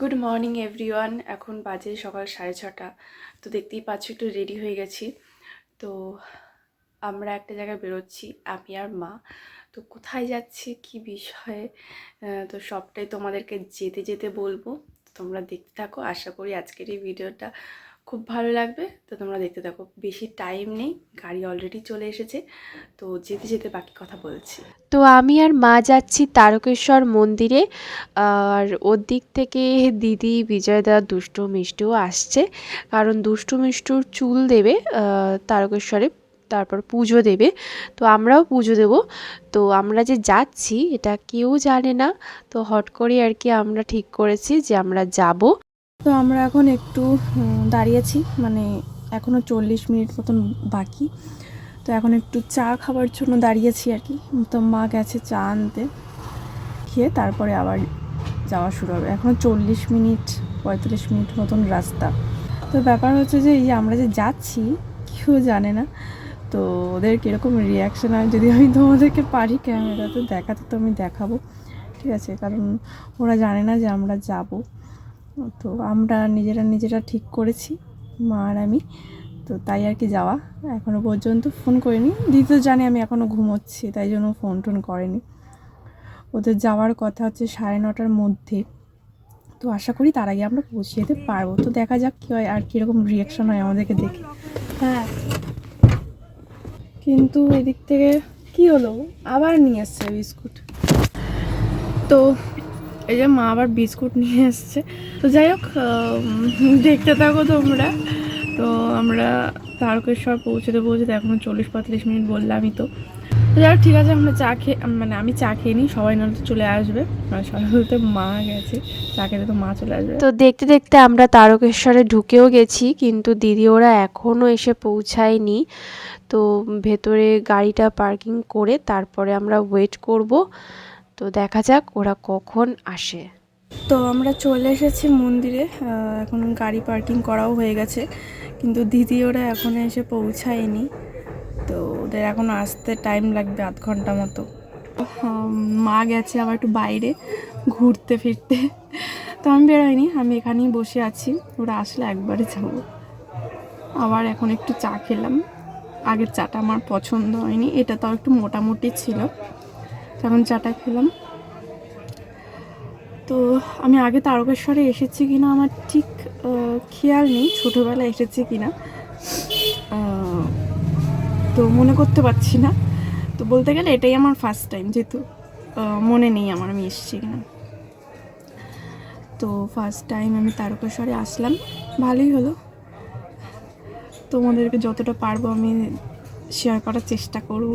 Good morning everyone এখন বাজে সকাল সাড়ে ছটা। তো দেখতেই পাচ্ছ, একটু রেডি হয়ে গেছি। তো আমরা একটা জায়গায় বেরোচ্ছি, আমি আর মা। তো কোথায় যাচ্ছি, কি বিষয়ে? তো সবটাই তোমাদেরকে যেতে যেতে বলব। তোমরা দেখতে থাকো। আশা করি আজকের এই ভিডিওটা খুব ভালো লাগবে। তো তোমরা দেখতে থাকো, বেশি টাইম নেই, গাড়ি অলরেডি চলে এসেছে। তো যেতে যেতে বাকি কথা বলছি। তো আমি আর মা যাচ্ছি তারকেশ্বর মন্দিরে। আর ওর দিক থেকে দিদি বিজয়দা দুষ্টু মিষ্টুও আসছে। কারণ দুষ্টু মিষ্টুর চুল দেবে তারকেশ্বরে, তারপর পুজো দেবে। তো আমরাও পুজো দেব। তো আমরা যে যাচ্ছি, এটা কেউ জানে না। তো হট করে আর কি আমরা ঠিক করেছি যে আমরা যাব। তো আমরা এখন একটু দাঁড়িয়েছি মানে এখনও চল্লিশ মিনিট মতন বাকি। তো এখন একটু চা খাবার জন্য দাঁড়িয়েছি আর কি। তো মা গেছে চা আনতে, খেয়ে তারপরে আবার যাওয়া শুরু হবে। এখনও চল্লিশ মিনিট পঁয়তাল্লিশ মিনিট মতন রাস্তা। তো ব্যাপার হচ্ছে যে, এই আমরা যে যাচ্ছি, কেউ জানে না। তো ওদের কীরকম রিয়াকশান হয় যদি আমি তোমাদেরকে পারি ক্যামেরাতে দেখাতে, তো আমি দেখাবো। ঠিক আছে? কারণ ওরা জানে না যে আমরা যাব। তো আমরা নিজেরা নিজেরা ঠিক করেছি মা আর আমি। তো তাই আর কি যাওয়া। এখনও পর্যন্ত ফোন করিনি। দিদি তো জানে আমি এখনও ঘুমোচ্ছি তাই জন্য ফোন টোন করেনি। ওদের যাওয়ার কথা হচ্ছে সাড়ে নটার মধ্যে। তো আশা করি তার আগে আমরা পৌঁছে যেতে পারব। তো দেখা যাক কী হয় আর কীরকম রিয়াকশন হয় আমাদেরকে দেখে। হ্যাঁ। কিন্তু এদিক থেকে কি হলো? আবার নিয়ে এসছে বিস্কুট। তো এই যে মা আবার বিস্কুট নিয়ে এসছে। তো যাই হোক দেখতে থাকো তোমরা। তো আমরা তারকেশ্বর পৌঁছতে পৌঁছতে এখনও চল্লিশ পঁয়তাল্লিশ মিনিট বললামই তো। যাই হোক, ঠিক আছে, আমরা চা খেয়ে মানে আমি চা খেয়ে নিই, সবাই নয়তো চলে আসবে। সবাই বলতে মা গেছে, চা খেতে তো মা চলে আসবে। তো দেখতে দেখতে আমরা তারকেশ্বরে ঢুকেও গেছি, কিন্তু দিদি ওরা এখনও এসে পৌঁছায়নি। তো ভেতরে গাড়িটা পার্কিং করে তারপরে আমরা ওয়েট করব। তো দেখা যাক ওরা কখন আসে। তো আমরা চলে এসেছি মন্দিরে এখন গাড়ি পার্কিং করাও হয়ে গেছে, কিন্তু দিদি ওরা এখনও এসে পৌঁছায়নি। তো ওদের এখন আসতে টাইম লাগবে আধ ঘণ্টা মতো। মা গেছে আবার একটু বাইরে, ঘুরতে ফিরতে। তো আমি বেরোয়নি, আমি এখানেই বসে আছি, ওরা আসলে একবারে যাব। আবার এখন একটু চা খেলাম, আগের চাটা আমার পছন্দ হয়নি, এটা তাও একটু মোটামুটি ছিল। এখন চাটা খেলাম। তো আমি আগে তারকেশ্বরে এসেছি কিনা আমার ঠিক খেয়াল নেই, ছোটোবেলায় এসেছি কিনা। তো মনে করতে পারছি না। তো বলতে গেলে এটাই আমার ফার্স্ট টাইম যেহেতু মনে নেই আমার আমি এসেছি কিনা। তো ফার্স্ট টাইম আমি তারকেশ্বরে আসলাম, ভালোই হলো। তোমাদেরকে যতটা পারব আমি শেয়ার করার চেষ্টা করব।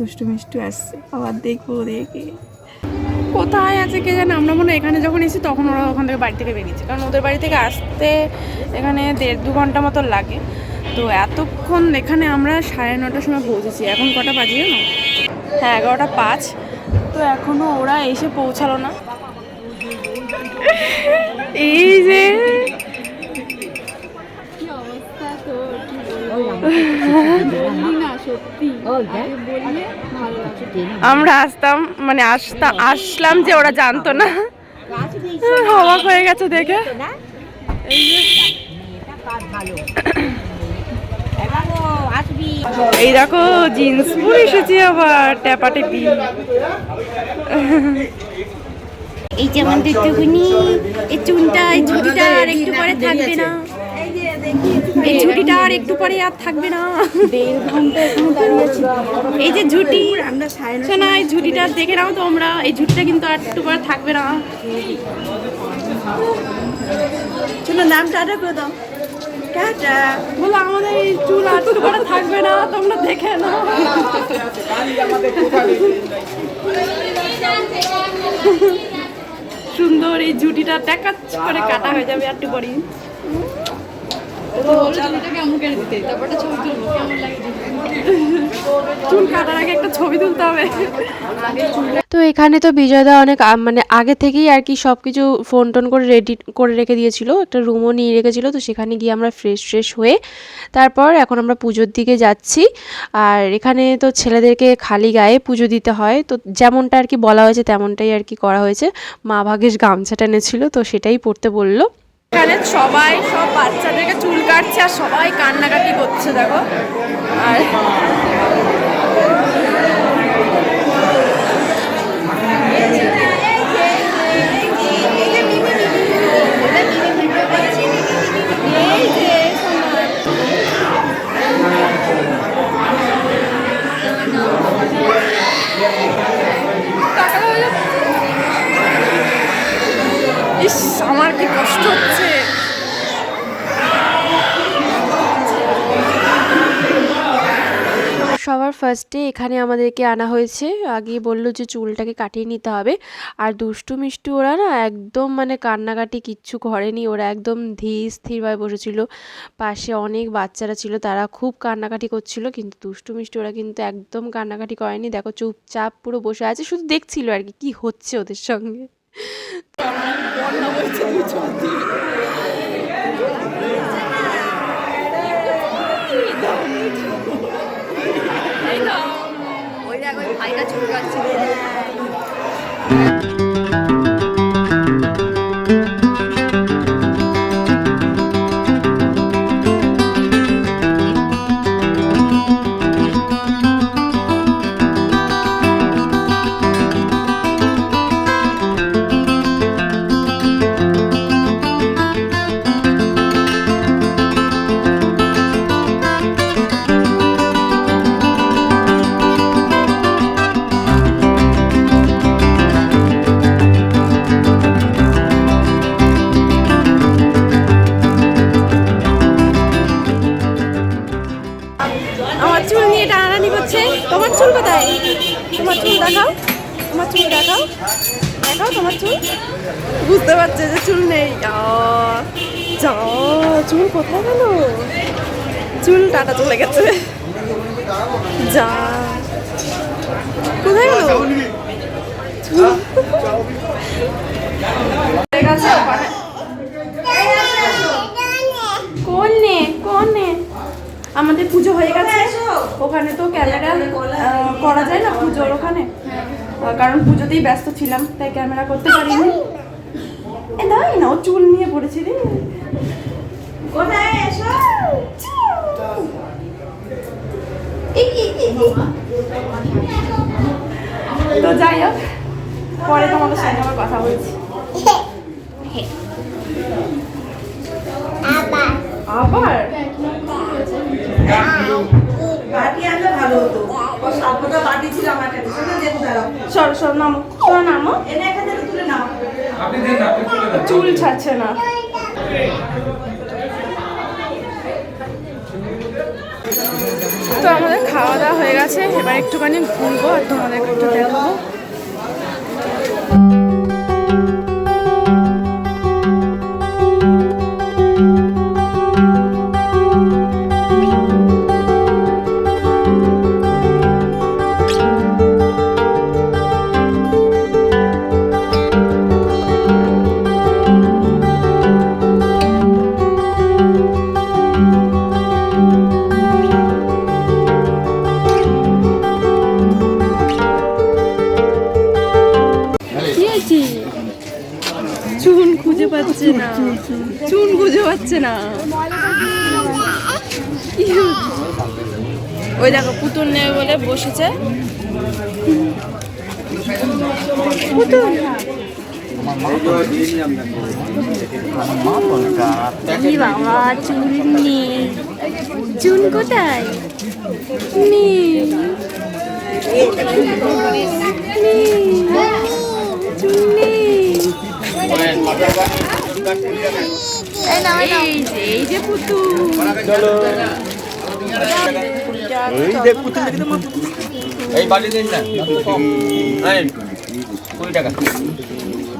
দুষ্টু মিষ্টু আসছে। আবার দেখব দেখে কোথায় আছে কে জানে? আমরা মনে এখানে যখন এসেছি তখন ওরা ওখান থেকে বাড়ি থেকে বেরিয়েছে। কারণ ওদের বাড়ি থেকে আসতে এখানে দেড় দু ঘণ্টা মতো লাগে। তো এতক্ষণ এখানে আমরা সাড়ে নটার সময় পৌঁছেছি। এখন কটা বাজে না হ্যাঁ এগারোটা পাঁচ। তো এখনও ওরা এসে পৌঁছালো না। এই যে আমরা আসতাম মানে আসতাম আসলাম যে ওরা জানতো না। অবাক হয়ে গেছে দেখে। এই দেখো জিন্স পরে এসেছি আবার ট্যাপা টেপি এই যে আমাদের টুকুনি এই চুনটা, এই ঝুটিটা আর একটু পরে থাকবে না। এই ঝুটিটা আর একটু পরে আর থাকবে না। এই যে ঝুটি শোনা এই ঝুটিটা দেখে নাও তোমরা। এই ঝুটিটা কিন্তু আর একটু পরে থাকবে না। চলো নাম টাটা করে দাও। টাটা। বলো আমাদের এই চুল আর একটু পরে থাকবে না তোমরা দেখে নাও। সুন্দর এই ঝুটিটা দেখাচ্ছ করে কাটা হয়ে যাবে একটু হবে। তো এখানে তো বিজয়দা অনেক মানে আগে থেকেই আর কি সব কিছু ফোন টোন করে রেডি করে রেখে দিয়েছিল। একটা রুমও নিয়ে রেখেছিল, তো সেখানে গিয়ে আমরা ফ্রেশ ফ্রেশ হয়ে তারপর এখন আমরা পুজোর দিকে যাচ্ছি। আর এখানে তো ছেলেদেরকে খালি গায়ে পুজো দিতে হয়। তো যেমনটা আর কি বলা হয়েছে, তেমনটাই আর কি করা হয়েছে। মা ভাগেশ গামছা টেনেছিল তো সেটাই পড়তে বলল। এখানে সবাই সব বাচ্চাদেরকে চুল কাটছে আর সবাই কান্নাকাটি করছে দেখো। আর ফার্স্টে এখানে আমাদেরকে আনা হয়েছে। আগে বলল যে চুলটাকে কাটিয়ে নিতে হবে। আর দুষ্টু মিষ্টু ওরা না একদম মানে কান্নাকাটি কিচ্ছু করেনি। ওরা একদম ধীর স্থিরভাবে বসেছিল। পাশে অনেক বাচ্চারা ছিল, তারা খুব কান্নাকাটি করছিল। কিন্তু দুষ্টু মিষ্টি ওরা কিন্তু একদম কান্নাকাটি করেনি। দেখো চুপচাপ পুরো বসে আছে, শুধু দেখছিল আর কি, কী হচ্ছে ওদের সঙ্গে। নেই। যা, চুল কোথায় গেল? চুল টাটা চলে গেছে। যা। কোথায় গেল। কোন নে কোন নে? আমাদের পুজো হয়ে গেছে। ওখানে তো ক্যামেরা করা যায় না পুজোর ওখানে। কারণ পুজোতেই ব্যস্ত ছিলাম, তাই ক্যামেরা করতে পারিনি। এ দাঁড়াই না ও চুল নিয়ে পড়েছি রে। কোথায় এসো? তো যাই হোক পরে তোমাদের সঙ্গে আবার কথা বলছি। আবার? বাটি আনলে ভালো হতো। সাতটা বাটি ছিল আমার কাছে। সর সর নামো। তোরা নামো। এনে এখান চুল ছাড়ছে না। তো আমাদের খাওয়া দাওয়া হয়ে গেছে। এবার একটুখানি ঘুরবো আর তোমাদেরকে একটু দেখাবো। হয়েছে চুন খুঁজে পাচ্ছে না। চুন খুঁজে পাচ্ছে না। ওই দেখো, পুতুল নেবে বলে বসেছে। পুতুল? বাবা চুল চুন কোথায়? নেই এই যে এই যে পুতুল এই দেখ পুতুল এই বালি দিন না কুড়ি টাকা।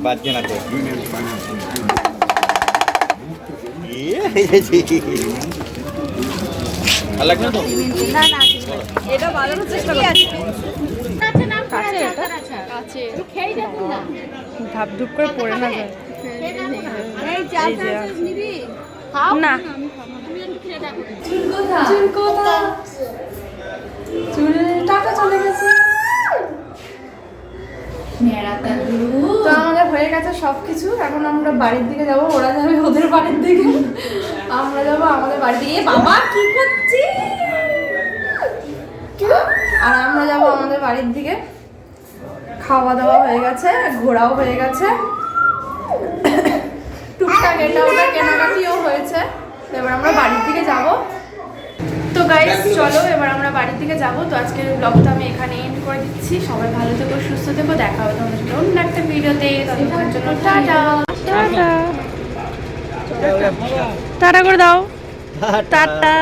বাদ না তো। ভালো লাগছে না তো? ধাপ ধুপ করে পড়ে না যায়। না। আমাদের হয়ে গেছে সব কিছু এখন আমরা বাড়ির দিকে যাব, ওরা যাবে ওদের বাড়ির দিকে। আমরা যাব আমাদের বাড়ি দিকে বাবা, কি করছি আর আমরা যাব আমাদের বাড়ির দিকে। খাওয়া দাওয়া হয়ে গেছে ঘোরাও হয়ে গেছে। টুকটাক এটা ওটা কেনাকাটিও হয়েছে। এবার আমরা বাড়ির দিকে যাব। তো গাইস চলো এবার আমরা বাড়ির দিকে যাব। তো আজকের ব্লগটা আমি এখানে এন্ড করে দিচ্ছি। সবাই ভালো থেকো সুস্থ থেকো। দেখা হবে তোমাদের সাথে অন্য একটা ভিডিওতে ততক্ষণের জন্য টাটা। টাটা। টাটা। করে দাও। টাটা।